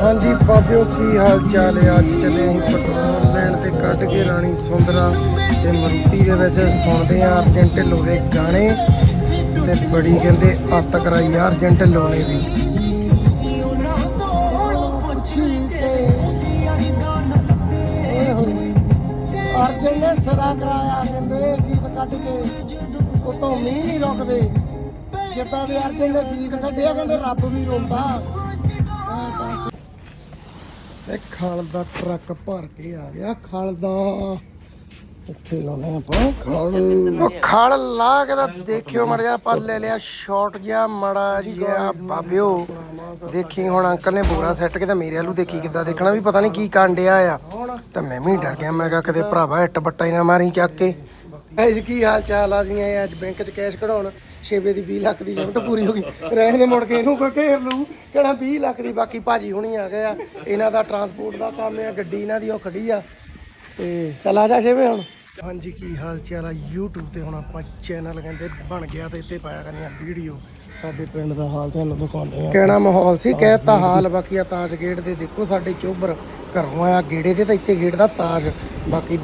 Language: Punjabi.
ਹਾਂਜੀ ਬਾਬਿਓ ਕੀ ਹਾਲ ਚਾਲ ਹੈ? ਅੱਜ ਚੱਲੇ ਅਸੀਂ ਪੈਟਰੋਲ ਲੈਣ ਤੇ ਕੱਢ ਕੇ ਰਾਣੀ ਸੁੰਦਰਾ ਤੇ ਮਰੂਤੀ ਦੇ ਵਿੱਚ ਸੁਣਦੇ ਆ ਅਰਜਨ ਢਿੱਲੋਂ ਦੇ ਗਾਣੇ ਤੇ ਬੜੀ ਕਹਿੰਦੇ ਅੱਤ ਕਰਾਈ ਅਰਜਨ ਢਿੱਲੋਂ ਨੇ ਵੀ ਅਰਜਨ ਨੇ ਸਰਾ ਕਰਾਇਆ, ਕਹਿੰਦੇ ਗੀਤ ਕੱਢ ਕੇ। ਉਤੋਂ ਮੀਂਹ ਨਹੀਂ ਰੁਕਦੇ। ਜਿੱਦਾਂ ਦੇ ਅਰਜਨ ਨੇ ਗੀਤ ਕੱਢਿਆ ਕਹਿੰਦੇ ਰੱਬ ਵੀ ਰੋਂਦਾ। ਇਹ ਖਲ ਦਾ ਟਰੱਕ ਭਰ ਕੇ ਆ ਗਿਆ ਖਲ ਦਾ। ਇੱਥੇ ਲਾਉਣੇ ਆਪਾਂ ਖਲ। ਉਹ ਖਲ ਲਾ ਕੇ ਤਾਂ ਦੇਖਿਓ ਮੜ ਜਾ ਪਰ ਲੈ ਲਿਆ ਸ਼ਾਰਟ ਜਿਹਾ ਮੜਾ ਜਿਹਾ ਬਾਬਿਓ। ਦੇਖੀ ਹੁਣ ਅੰਕਲ ਨੇ ਬੋਰਾ ਸੈੱਟ ਕੇ ਤਾਂ ਮੇਰੇ ਵੱਲੋਂ ਦੇਖੀ ਕਿੱਦਾਂ ਦੇਖਣਾ ਵੀ ਪਤਾ ਨਹੀਂ ਕੀ ਕਾਂਡਿਆ ਆ। ਤਾਂ ਮੈਂ ਵੀ ਡਰ ਗਿਆ ਮੈਂ ਕਿਹਾ ਕਿਤੇ ਭਰਾਵਾ ਇੱਟ ਬੱਟਾ ਹੀ ਨਾ ਮਾਰੀ ਚੱਕ ਕੇ। ਐਜ ਕੀ ਹਾਲ ਚਾਲ ਆ ਜੀਆਂ ਅੱਜ ਬੈਂਕ 'ਚ ਕੈਸ਼ ਕਢਾਉਣ? ਛੇਵੇ ਦੀ 20 ਲੱਖ ਦੀ ਲਿਮਟ ਪੂਰੀ ਹੋ ਗਈ। ਰਹਿਣ ਦੇ ਮੁੜ ਕੇ ਇਹਨੂੰ ਕੋਈ ਘੇਰ ਲੂ ਕਿਹੜਾ 20 ਲੱਖ ਦੀ ਬਾਕੀ ਭਾਜੀ ਹੁਣੀ ਆ ਗਏ ਆ। ਇਹਨਾਂ ਦਾ ਟਰਾਂਸਪੋਰਟ ਦਾ ਕੰਮ ਆ, ਗੱਡੀ ਇਹਨਾਂ ਦੀ ਉਹ ਖੜੀ ਆ। ਤੇ ਚੱਲ ਆ ਜਾ ਛੇਵੇ ਹੁਣ। ਹਾਂਜੀ, ਕੀ ਹਾਲ ਚਾਲ ਆ YouTube ਤੇ? ਹੁਣ ਆਪਾਂ ਚੈਨਲ ਕਹਿੰਦੇ ਬਣ ਗਿਆ ਤੇ ਇੱਥੇ ਪਾਇਆ ਕਰਨੀ ਆ ਵੀਡੀਓ ਸਾਡੇ ਪਿੰਡ ਦਾ ਹਾਲ ਤੁਹਾਨੂੰ ਦਿਖਾਉਂਦੇ ਆ। ਕਹਿਣਾ ਮਾਹੌਲ ਸੀ? ਕਹਿਤਾ ਹਾਲ, ਬਾਕੀ ਆ ਤਾਜ ਗੇਟ ਦੇ ਦੇਖੋ, ਸਾਡੇ ਚੋਬਰ ਘਰੋਂ ਆਇਆ, ਗੇੜੇ ਤੇ ਤਾਂ ਇੱਥੇ ਗੇਟ ਦਾ ਤਾਜ। ਬਾਕੀ